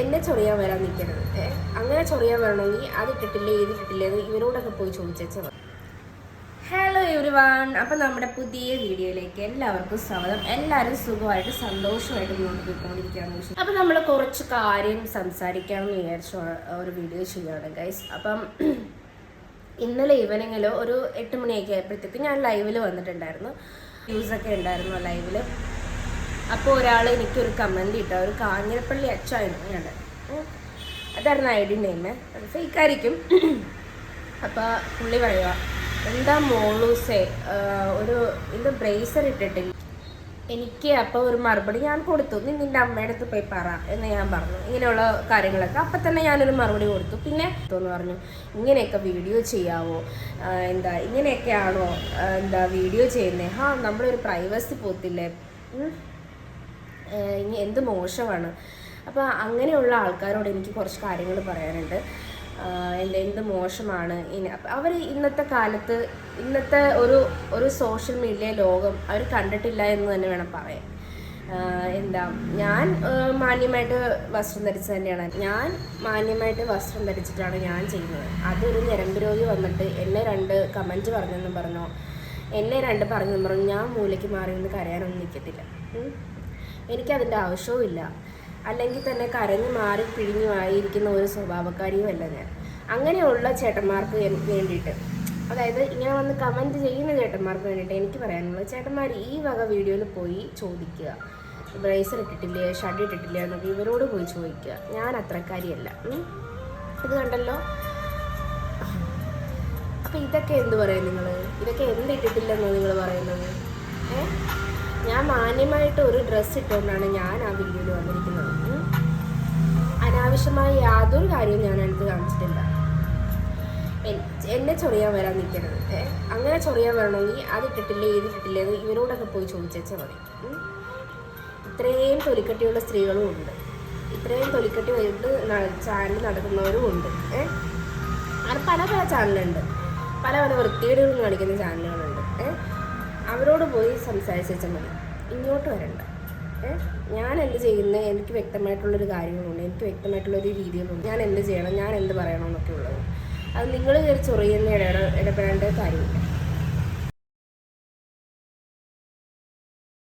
എന്നെ ചൊറിയാൻ വരാൻ നിൽക്കരുത്. അങ്ങനെ ചൊറിയാൻ വരണമെങ്കിൽ അത് ഇട്ടിട്ടില്ലേ ഇത് ഇട്ടിട്ടില്ലേ എന്ന് ഇവരോടൊക്കെ പോയി ചോദിച്ചാൽ ഹലോ എവരി വൺ അപ്പം നമ്മുടെ പുതിയ വീഡിയോയിലേക്ക് എല്ലാവർക്കും സ്വാഗതം. എല്ലാവരും സുഖമായിട്ട് സന്തോഷമായിട്ട് മുന്നോട്ട് പോയിക്കൊണ്ടിരിക്കുകയാണ്. വെച്ചാൽ അപ്പം നമ്മൾ കുറച്ച് കാര്യം സംസാരിക്കാമെന്ന് വിചാരിച്ച ഒരു വീഡിയോ ചെയ്യുകയാണ് ഗൈസ് അപ്പം ഇന്നലെ ഈവനിങ്ങിൽ ഒരു എട്ട് മണിയൊക്കെ ആയപ്പോഴത്തേക്ക് ഞാൻ ലൈവിൽ വന്നിട്ടുണ്ടായിരുന്നു. വ്യൂസൊക്കെ ഉണ്ടായിരുന്നു ലൈവിൽ അപ്പോൾ ഒരാൾ എനിക്കൊരു കമന്റ് ഇട്ട. ഒരു കാഞ്ഞിരപ്പള്ളി അച്ചായിരുന്നു ഞാൻ അതായിരുന്നു ഐ ഡി നെയിം അത് ഫേക്കായിരിക്കും അപ്പോൾ പുള്ളി പറയുക എന്താ മോളൂസേ ഒരു ഇത് ബ്രേസർ ഇട്ടിട്ടില്ല എനിക്ക് അപ്പോൾ ഒരു മറുപടി ഞാൻ കൊടുത്തു. നീ നിന്റെ അമ്മയുടെ അടുത്ത് പോയി പറ എന്ന് ഞാൻ പറഞ്ഞു. ഇങ്ങനെയുള്ള കാര്യങ്ങളൊക്കെ. അപ്പം തന്നെ ഞാനൊരു മറുപടി കൊടുത്തു. പിന്നെ എന്ന് പറഞ്ഞു? ഇങ്ങനെയൊക്കെ വീഡിയോ ചെയ്യാവോ? എന്താ ഇങ്ങനെയൊക്കെയാണോ എന്താ വീഡിയോ ചെയ്യുന്നത് ഹാ നമ്മളൊരു പ്രൈവസി പോത്തില്ലേ? ഇനി എന്ത് മോശമാണ്? അപ്പോൾ അങ്ങനെയുള്ള ആൾക്കാരോട് എനിക്ക് കുറച്ച് കാര്യങ്ങൾ പറയാനുണ്ട്. എന്റെ എന്ത് മോശമാണ്? ഇനി അവർ ഇന്നത്തെ കാലത്ത് ഇന്നത്തെ ഒരു ഒരു സോഷ്യൽ മീഡിയ ലോകം അവർ കണ്ടിട്ടില്ല എന്ന് തന്നെ വേണം പറയാൻ. എന്താ ഞാൻ മാന്യമായിട്ട് വസ്ത്രം ധരിച്ച് തന്നെയാണ്. ഞാൻ മാന്യമായിട്ട് വസ്ത്രം ധരിച്ചിട്ടാണ് ഞാൻ ചെയ്യുന്നത്. അതൊരു ഞരമ്പ് രോഗി വന്നിട്ട് എന്നെ രണ്ട് കമന്റ് പറഞ്ഞെന്നും പറഞ്ഞോ എന്നെ രണ്ട് പറഞ്ഞെന്നും പറഞ്ഞു ഞാൻ മൂലയ്ക്ക് മാറിയെന്ന് കരയാനൊന്നും നിൽക്കത്തില്ല. എനിക്കതിന്റെ ആവശ്യവുമില്ല. അല്ലെങ്കിൽ തന്നെ കരഞ്ഞു മാറി പിഴിഞ്ഞു ആയിരിക്കുന്ന ഒരു സ്വഭാവക്കാരിയും അല്ല ഞാൻ. അങ്ങനെയുള്ള ചേട്ടന്മാർക്ക് വേണ്ടിയിട്ട്. അതായത് ഇങ്ങനെ വന്ന് കമന്റ് ചെയ്യുന്ന ചേട്ടന്മാർക്ക് വേണ്ടിയിട്ട് എനിക്ക് പറയാനുള്ളത് ചേട്ടന്മാർ ഈ വക വീഡിയോയിൽ പോയി ചോദിക്കുക. ബ്രേസർ ഇട്ടിട്ടില്ലേ ഷഡ് ഇട്ടിട്ടില്ലേ എന്നൊക്കെ ഇവരോട് പോയി ചോദിക്കുക. ഞാൻ അത്രക്കാരിയല്ല. ഇത് കണ്ടല്ലോ? അപ്പം ഇതൊക്കെ എന്ത് പറയും നിങ്ങൾ ഇതൊക്കെ എന്ത് ഇട്ടിട്ടില്ലെന്നോ നിങ്ങൾ പറയുന്നത്? ഏ? ഞാൻ മാന്യമായിട്ട് ഒരു ഡ്രസ്സ് ഇട്ടുകൊണ്ടാണ് ഞാൻ ആ വീഡിയോയിൽ വന്നിരിക്കുന്നത്. അനാവശ്യമായ യാതൊരു കാര്യവും ഞാൻ എനിക്ക് കാണിച്ചിട്ടില്ല. എന്നെ ചൊറിയാൻ വരാൻ നിൽക്കരുത് അങ്ങനെ ചൊറിയാൻ വരണമെങ്കിൽ അത് ഇട്ടിട്ടില്ല ഏത് ഇട്ടിട്ടില്ലേ എന്ന് ഇവരോടൊക്കെ പോയി ചോദിച്ചാൽ മതി. ഇത്രയും തൊലിക്കട്ടിയുള്ള സ്ത്രീകളും ഉണ്ട്. ഇത്രയും തൊലിക്കട്ടി വൈകിട്ട് ചാനൽ നടക്കുന്നവരും ഉണ്ട് ഏഹ് അങ്ങനെ പല പല ചാനലുണ്ട് പല പല വൃത്തികേടുകളും കാണിക്കുന്ന ചാനലുകളുണ്ട് ഏ? അവരോട് പോയി സംസാരിച്ചാൽ മതി. ഇങ്ങോട്ട് വരണ്ട. ഞാൻ എന്ത് ചെയ്യുന്നത് എനിക്ക് വ്യക്തമായിട്ടുള്ളൊരു കാര്യങ്ങളുണ്ട്. എനിക്ക് വ്യക്തമായിട്ടുള്ളൊരു രീതികളുണ്ട്. ഞാൻ എന്ത് ചെയ്യണം? ഞാൻ എന്ത് പറയണം എന്നൊക്കെ ഉള്ളത്. അത് നിങ്ങൾ കയറി ചൊറിയുന്ന ഇടപെട ഇടപെടേണ്ട കാര്യമില്ല.